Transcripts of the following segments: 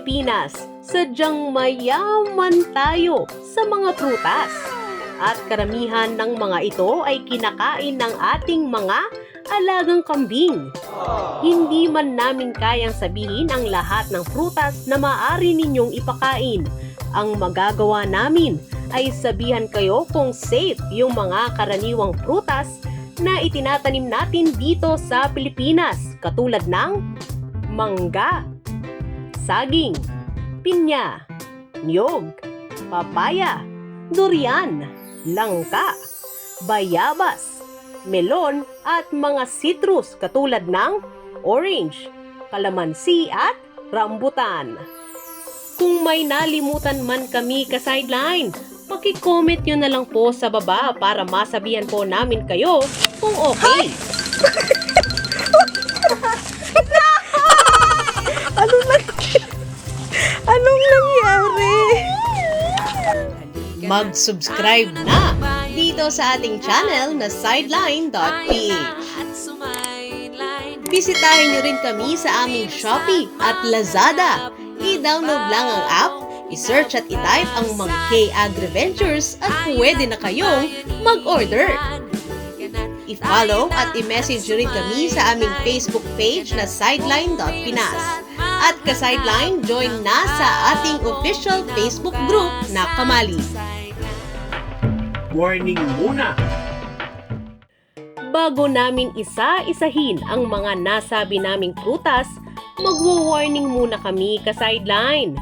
Pilipinas, sadyang mayaman tayo sa mga prutas. At karamihan ng mga ito ay kinakain ng ating mga alagang kambing. Hindi man namin kayang sabihin ang lahat ng prutas na maaari ninyong ipakain. Ang magagawa namin ay sabihan kayo kung safe yung mga karaniwang prutas na itinatanim natin dito sa Pilipinas katulad ng mangga, saging, pinya, niyog, papaya, durian, langka, bayabas, melon at mga citrus katulad ng orange, kalamansi at rambutan. Kung may nalimutan man kami ka-sideline, paki-comment nyo na lang po sa baba para masabihan po namin kayo kung okay. Ano Anong nangyari? Mag-subscribe na dito sa ating channel na sideline.ph. Bisitahin nyo rin kami sa aming Shopee at Lazada. I-download lang ang app, i-search at i-type ang Mang K Agri-Ventures at pwede na kayong mag-order. I-follow at i-message rin kami sa aming Facebook page na sideline.pinas. At ka-sideline, join na sa ating official Facebook group na Kamali. Warning muna! Bago namin isa-isahin ang mga nasabi naming prutas, magwo-warning muna kami ka-sideline.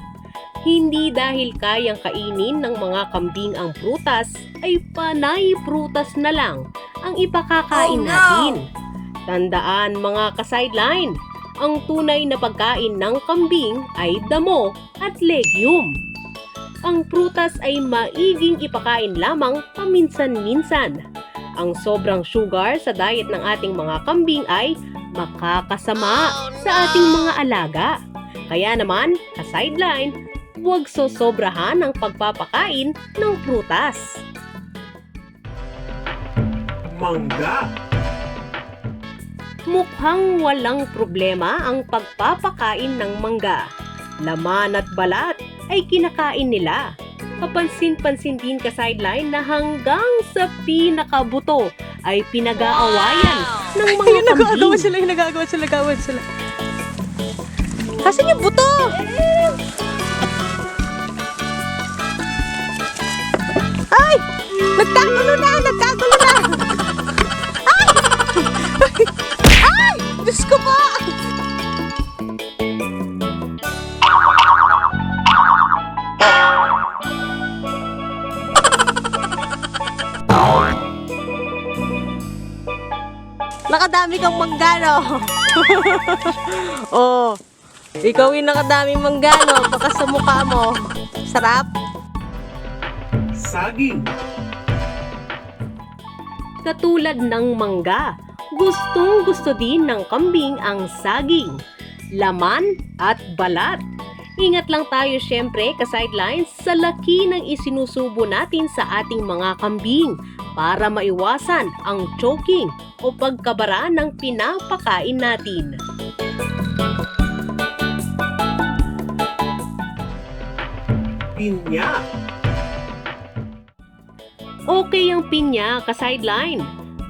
Hindi dahil kayang kainin ng mga kambing ang prutas, ay panay prutas na lang ang ipakakain Oh, no! natin. Tandaan mga ka-sideline, ang tunay na pagkain ng kambing ay damo at legume. Ang prutas ay maiging ipakain lamang paminsan-minsan. Ang sobrang sugar sa diet ng ating mga kambing ay makakasama sa ating mga alaga. Kaya naman, ka-sideline, huwag sosobrahan ang pagpapakain ng prutas. Mangga! Mukhang walang problema ang pagpapakain ng mangga. Laman at balat ay kinakain nila. Kapansin-pansin din ka sideline na hanggang sa pinakabuto ay pinag-aawayan ng mga kambing. sila, yung nagagawa sila, nagagawa sila. Kasi yung buto! Ay! Nagkagulo na! Nagkagulo na! Ay! Manggano. oh. Ikaw yung nakadaming manggano. Baka sa mukha mo. Sarap. Saging! Katulad ng mangga, gustong gusto din ng kambing ang saging, laman at balat. Ingat lang tayo syempre ka-sidelines sa laki ng isinusubo natin sa ating mga kambing para maiwasan ang choking o pagkabara ng pinapakain natin. Pinya! Okay ang pinya ka-sideline.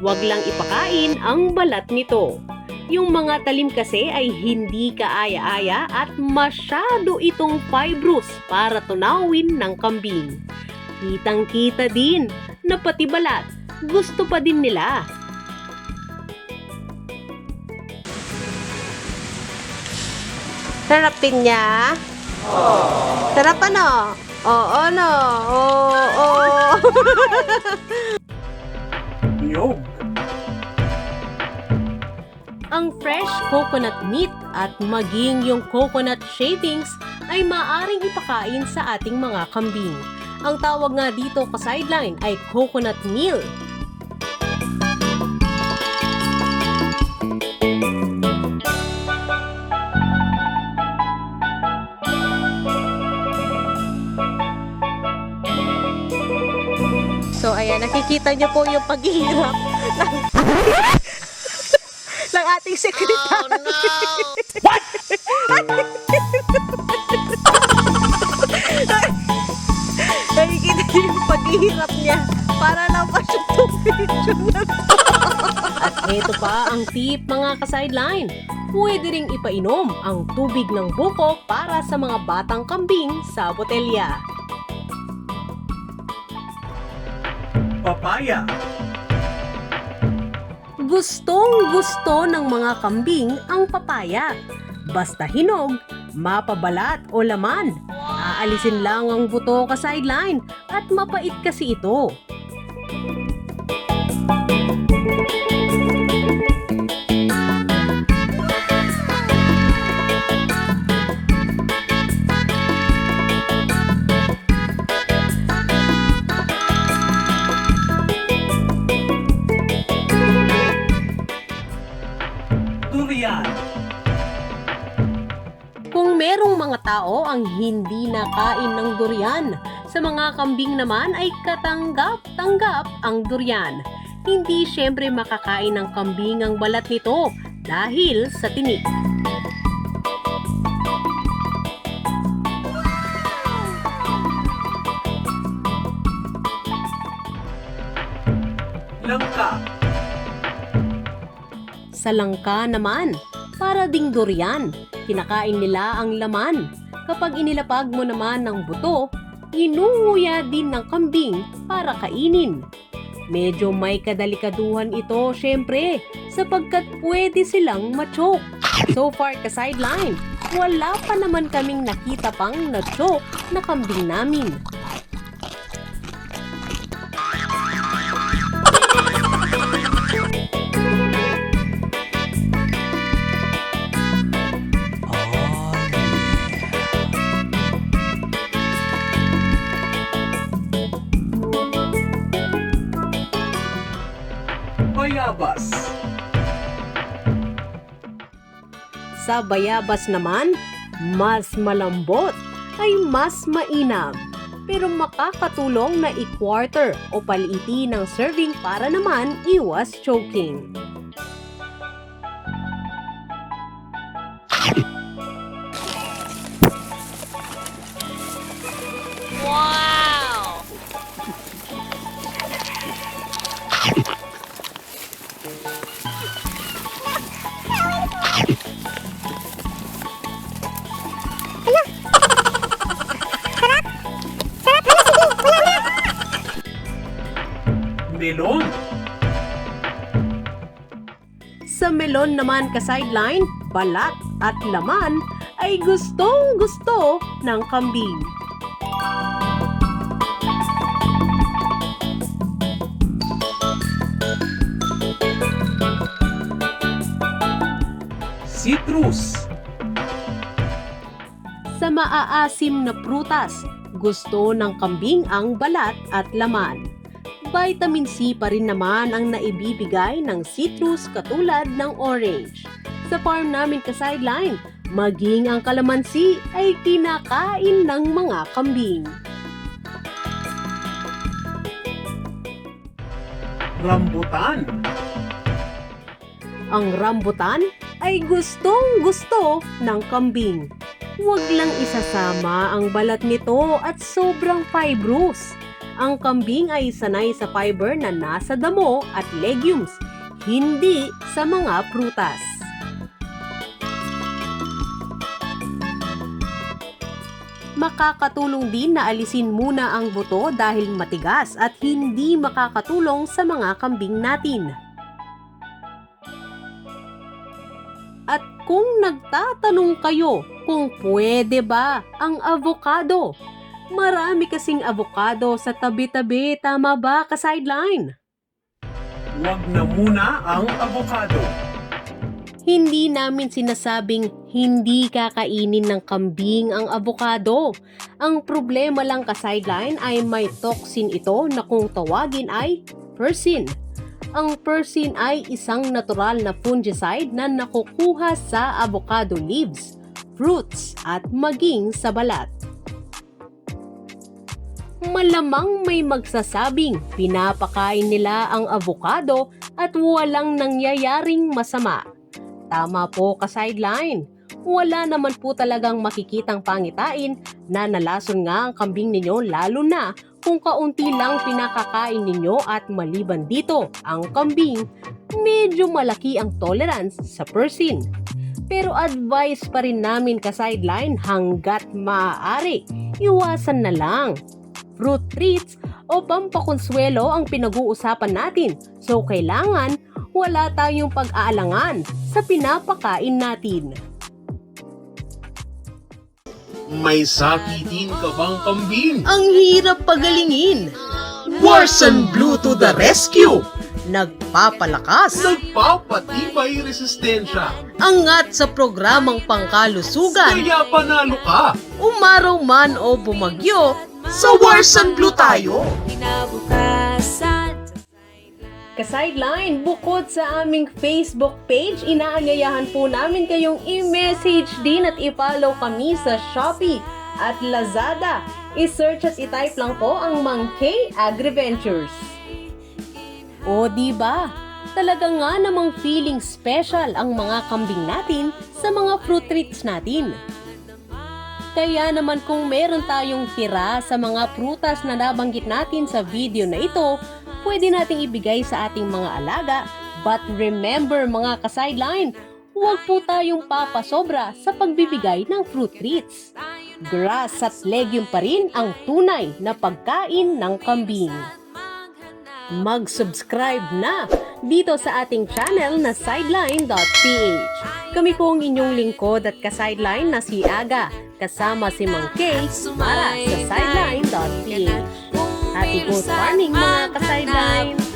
Huwag lang ipakain ang balat nito. Yung mga talim kasi ay hindi kaaya-aya at masyado itong fibrous para tunawin ng kambing. Kitang-kita din na pati balat gusto pa din nila. Sarapin niya. Sarap ano? Oo, no. Oo, oo. Niyog! Ang fresh coconut meat at maging yung coconut shavings ay maaring ipakain sa ating mga kambing. Ang tawag nga dito ka-sideline ay coconut meal. So, ayan, nakikita niyo po yung paghihirap ng, ng ating secretary. Para lang pa siya tubig. At ito pa ang tip mga ka-sideline. Pwede ring ipainom ang tubig ng buko para sa mga batang kambing sa botelya. Papaya. Gustong gusto ng mga kambing ang papaya. Basta hinog, mapabalat o laman. Aalisin lang ang buto ka sideline at mapait kasi ito. Merong mga tao ang hindi nakain ng durian, sa mga kambing naman ay katanggap-tanggap ang durian. Hindi syempre makakain ng kambing ang balat nito dahil sa tinik. Langka. Sa langka naman, para ding durian, kinakain nila ang laman. Kapag inilapag mo naman ng buto, inunguya din ng kambing para kainin. Medyo may kadalikaduhan ito syempre sapagkat pwede silang machok. So far ka sideline, wala pa naman kaming nakita pang na-choke na kambing namin. Bayabas. Sa bayabas naman, mas malambot ay mas mainam. Pero makakatulong na i-quarter o paliitin ng serving para naman iwas choking. Sa melon naman ka sideline, balat at laman ay gustong gusto ng kambing. Citrus. Sa maaasim na prutas, gusto ng kambing ang balat at laman. Vitamin C pa rin naman ang naibibigay ng citrus katulad ng orange. Sa farm namin ka sideline, maging ang kalamansi ay kinakain ng mga kambing. Rambutan. Ang rambutan ay gustong gusto ng kambing. Huwag lang isasama ang balat nito at sobrang fibrous. Ang kambing ay sanay sa fiber na nasa damo at legumes, hindi sa mga prutas. Makakatulong din na alisin muna ang buto dahil matigas at hindi makakatulong sa mga kambing natin. At kung nagtatanong kayo kung pwede ba ang avocado, marami kasing avocado sa tabi-tabi, tama ba ka sideline? Huwag na muna ang avocado. Hindi namin sinasabing hindi kakainin ng kambing ang avocado. Ang problema lang ka sideline ay may toxin ito na kung tawagin ay persin. Ang persin ay isang natural na fungicide na nakukuha sa avocado leaves, fruits at maging sa balat. Malamang may magsasabing pinapakain nila ang avocado at walang nangyayaring masama. Tama po ka sideline. Wala naman po talagang makikitang pangitain na nalason nga ang kambing ninyo lalo na kung kaunti lang pinakakain ninyo at maliban dito, ang kambing, medyo malaki ang tolerance sa persin. Pero advice pa rin namin ka sideline hanggat maaari, iwasan na lang. Fruit treats o pampakonsuelo ang pinag-uusapan natin, so kailangan wala tayong pag-aalangan sa pinapakain natin. May sakitin ka bang kambing? Ang hirap pagalingin! Warsan Blue to the rescue! Nagpapalakas! Nagpapatibay resistensya! Angat sa programang pangkalusugan! Kaya panalo ka! Umaraw man o bumagyo, Sa Warsan Blue tayo! Ka-sideline, bukod sa aming Facebook page, inaanyayahan po namin kayong i-message din at i-follow kami sa Shopee at Lazada. I-search at i-type lang po ang Mang K Agriventures. O di ba? Talaga nga namang feeling special ang mga kambing natin sa mga fruit treats natin. Kaya naman kung meron tayong tira sa mga prutas na nabanggit natin sa video na ito, pwede nating ibigay sa ating mga alaga. But remember mga ka-sideline, huwag po tayong papasobra sa pagbibigay ng fruit treats. Grass at legume pa rin ang tunay na pagkain ng kambing. Mag-subscribe na dito sa ating channel na sideline.ph. Kami po ang inyong lingkod at ka-sideline na si Aga, kasama si Mang Kay para sa sideline.ph. Happy good farming mga ka-sideline!